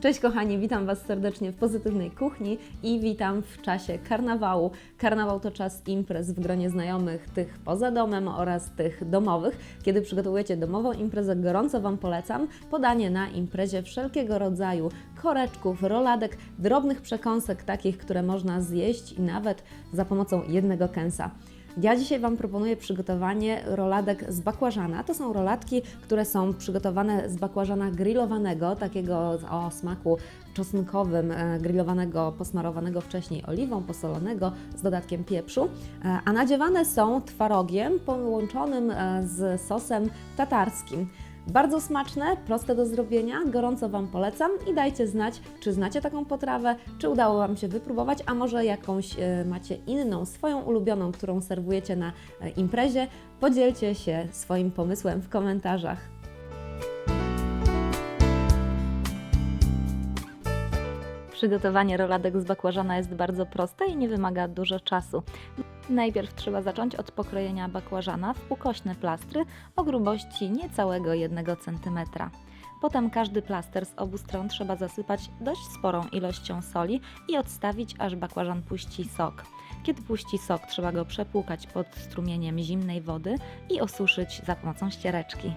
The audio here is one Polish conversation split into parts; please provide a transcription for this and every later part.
Cześć kochani, witam Was serdecznie w Pozytywnej Kuchni i witam w czasie karnawału. Karnawał to czas imprez w gronie znajomych, tych poza domem oraz tych domowych. Kiedy przygotowujecie domową imprezę, gorąco Wam polecam podanie na imprezie wszelkiego rodzaju koreczków, roladek, drobnych przekąsek, takich, które można zjeść i nawet za pomocą jednego kęsa. Ja dzisiaj Wam proponuję przygotowanie roladek z bakłażana. To są rolatki, które są przygotowane z bakłażana grillowanego, takiego o smaku czosnkowym, e, grillowanego, posmarowanego wcześniej oliwą, posolonego z dodatkiem pieprzu, e, a nadziewane są twarogiem połączonym e, z sosem tatarskim. Bardzo smaczne, proste do zrobienia, gorąco Wam polecam i dajcie znać, czy znacie taką potrawę, czy udało Wam się wypróbować, a może jakąś e, macie inną, swoją ulubioną, którą serwujecie na e, imprezie. Podzielcie się swoim pomysłem w komentarzach. Przygotowanie roladek z bakłażana jest bardzo proste i nie wymaga dużo czasu. Najpierw trzeba zacząć od pokrojenia bakłażana w ukośne plastry o grubości niecałego 1 cm. Potem każdy plaster z obu stron trzeba zasypać dość sporą ilością soli i odstawić, aż bakłażan puści sok. Kiedy puści sok, trzeba go przepłukać pod strumieniem zimnej wody i osuszyć za pomocą ściereczki.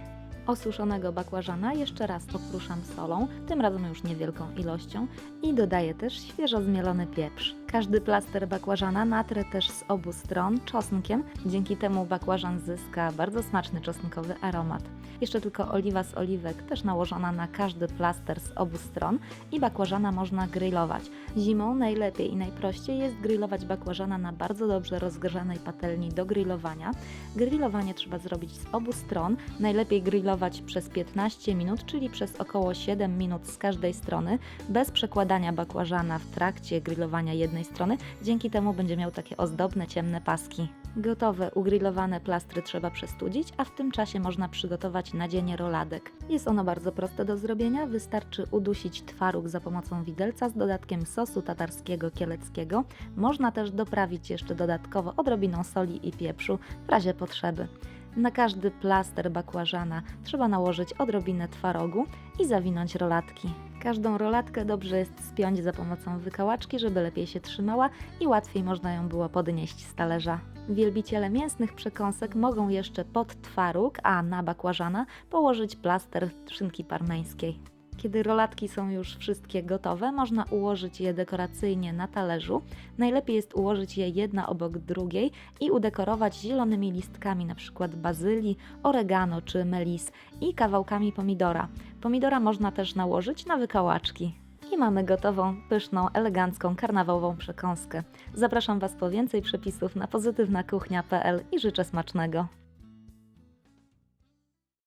Osuszonego bakłażana jeszcze raz pokruszam solą, tym razem już niewielką ilością i dodaję też świeżo zmielony pieprz. Każdy plaster bakłażana natrę też z obu stron czosnkiem, dzięki temu bakłażan zyska bardzo smaczny czosnkowy aromat. Jeszcze tylko oliwa z oliwek, też nałożona na każdy plaster z obu stron i bakłażana można grillować. Zimą najlepiej i najprościej jest grillować bakłażana na bardzo dobrze rozgrzanej patelni do grillowania. Grillowanie trzeba zrobić z obu stron, najlepiej grillować przez 15 minut, czyli przez około 7 minut z każdej strony, bez przekładania bakłażana w trakcie grillowania jednej strony, dzięki temu będzie miał takie ozdobne, ciemne paski. Gotowe, ugrillowane plastry trzeba przestudzić, a w tym czasie można przygotować nadzienie roladek. Jest ono bardzo proste do zrobienia, wystarczy udusić twaróg za pomocą widelca z dodatkiem sosu tatarskiego kieleckiego. Można też doprawić jeszcze dodatkowo odrobiną soli i pieprzu w razie potrzeby. Na każdy plaster bakłażana trzeba nałożyć odrobinę twarogu i zawinąć rolatki. Każdą rolatkę dobrze jest spiąć za pomocą wykałaczki, żeby lepiej się trzymała i łatwiej można ją było podnieść z talerza. Wielbiciele mięsnych przekąsek mogą jeszcze pod twaróg, a na bakłażana położyć plaster szynki parmeńskiej. Kiedy rolatki są już wszystkie gotowe, można ułożyć je dekoracyjnie na talerzu. Najlepiej jest ułożyć je jedna obok drugiej i udekorować zielonymi listkami, np. bazylii, oregano czy melis i kawałkami pomidora. Pomidora można też nałożyć na wykałaczki. I mamy gotową, pyszną, elegancką, karnawałową przekąskę. Zapraszam Was po więcej przepisów na pozytywnakuchnia.pl i życzę smacznego.